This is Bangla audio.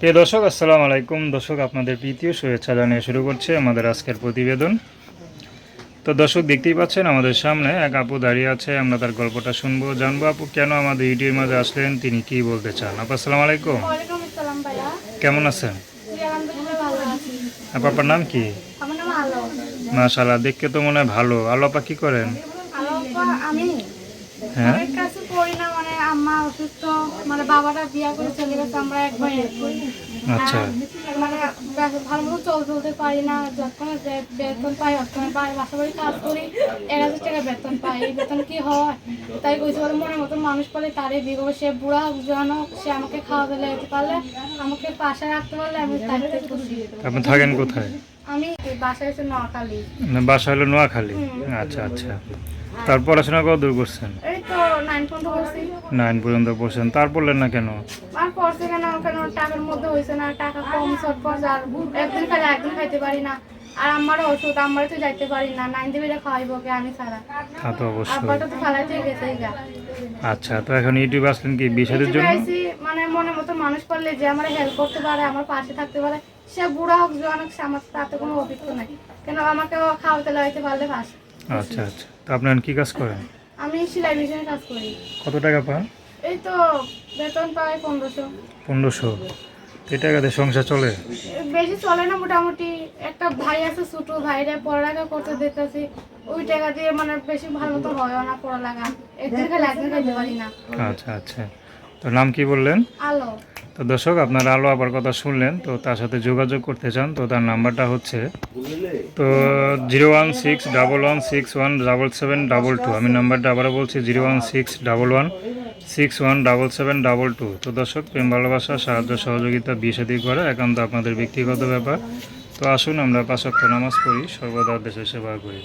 প্রিয় দর্শক আসসালামু আলাইকুম। দর্শক আপনাদের প্রীতীয় শুভেচ্ছা জানিয়ে শুরু করছে আমাদের আজকের প্রতিবেদন। তো দর্শক দেখতেই পাচ্ছেন আমাদের সামনে এক আপু দাঁড়িয়ে আছে। আমরা তার গল্পটা শুনব জানব। আপু কেন আমাদের ইউটিউবের মাঝে আসলেন? তিনি কি বলতে চান? আপু আসসালামু আলাইকুম। কেমন আছেন? আপু আপনার নাম কি? মাশাল্লাহ দেখতে তো মনে হয় ভালো। আলো আপা কি করেন? অনেক কাছে করি না মানে আম্মা অসুস্থ মানে বাবাটা বিয়া করে চলে গেছে আমরা একবার আচ্ছা। মানে ভালো মতো চল চলতে পারি না যখন বেতন পাই যখন পাই বাসা বাড়ি কাজ করি এক হাজার টাকা বেতন পাই এই বেতন কি হয়? তাই কইছে বলে মনের মতো মানুষ পালে তারই বিয়ে করব সে বুড়া হোক সে আমাকে খাওয়া দিলে যেতে পারলে আমাকে পাশে রাখতে পারলে আমি তাকে খুশি। আপনি থাকেন কোথায়? এসে নোয়াখালী। বাসা হলো নোয়াখালী? আচ্ছা আচ্ছা। তার পড়াশোনা কত দূর করছেন? এই তো নাইন পর্যন্ত করছি। পর্যন্ত পড়ছেন তার পড়লেন না কেন? আর পড়ছে কেন? কেন টাকার মধ্যে না? টাকা কম শর্ট পড় আর একদিন খাইতে পারি না। আর ওষুধ তো যাইতে পারি না। নাইন দিবিটা খাওয়াইবো কে আমি ছাড়া। তা তো অবশ্যই। আব্বাটা তো ফালাইতে গেছে গা। আচ্ছা তো এখন ইউটিউবে আসলেন কি জন্য? মানে মনের মতো মানুষ পারলে যে আমার হেল্প করতে পারে আমার পাশে থাকতে পারে সে বুড়া হোক জোয়ান হোক সে আমার তাতে কোনো অভিজ্ঞতা নাই। কেন আমাকে খাওয়াতে লাগাইতে পারলে পাশে আচ্ছা আচ্ছা। তো আপনি এখন কি কাজ করেন? আমি সেলাই মেশিনে কাজ করি। কত টাকা পান? এই তো বেতন পাই পনেরোশো। পনেরোশো। এই টাকাতে সংসার চলে? বেশি চলে না মোটামুটি। একটা ভাই আছে ছোট ভাইরা পড়ালেখা করতে দেখতেছি। ওই টাকা দিয়ে মানে বেশি ভালো মতো হয় না পড়ালেখা। একদিন খালি একদিন খাইতে পারি না। আচ্ছা আচ্ছা। তো নাম কি বললেন? আলো। তো দর্শক, আপনারা আলো আবার কথা শুনলেন, তো তার সাথে যোগাযোগ করতে চান, তো তার নাম্বারটা হচ্ছে তো zero one six double one six one double seven double two. আমি নাম্বারটা আবারও বলছি, zero one six double one six one double seven double two. তো দর্শক, প্রেম, ভালোবাসা, সাহায্য, সহযোগিতা, বিয়ে করা একান্ত আপনাদের ব্যক্তিগত ব্যাপার। তো আসুন, আমরা পাঁচক্ত নামাজ পড়ি, সর্বদা দেশের সেবা করি।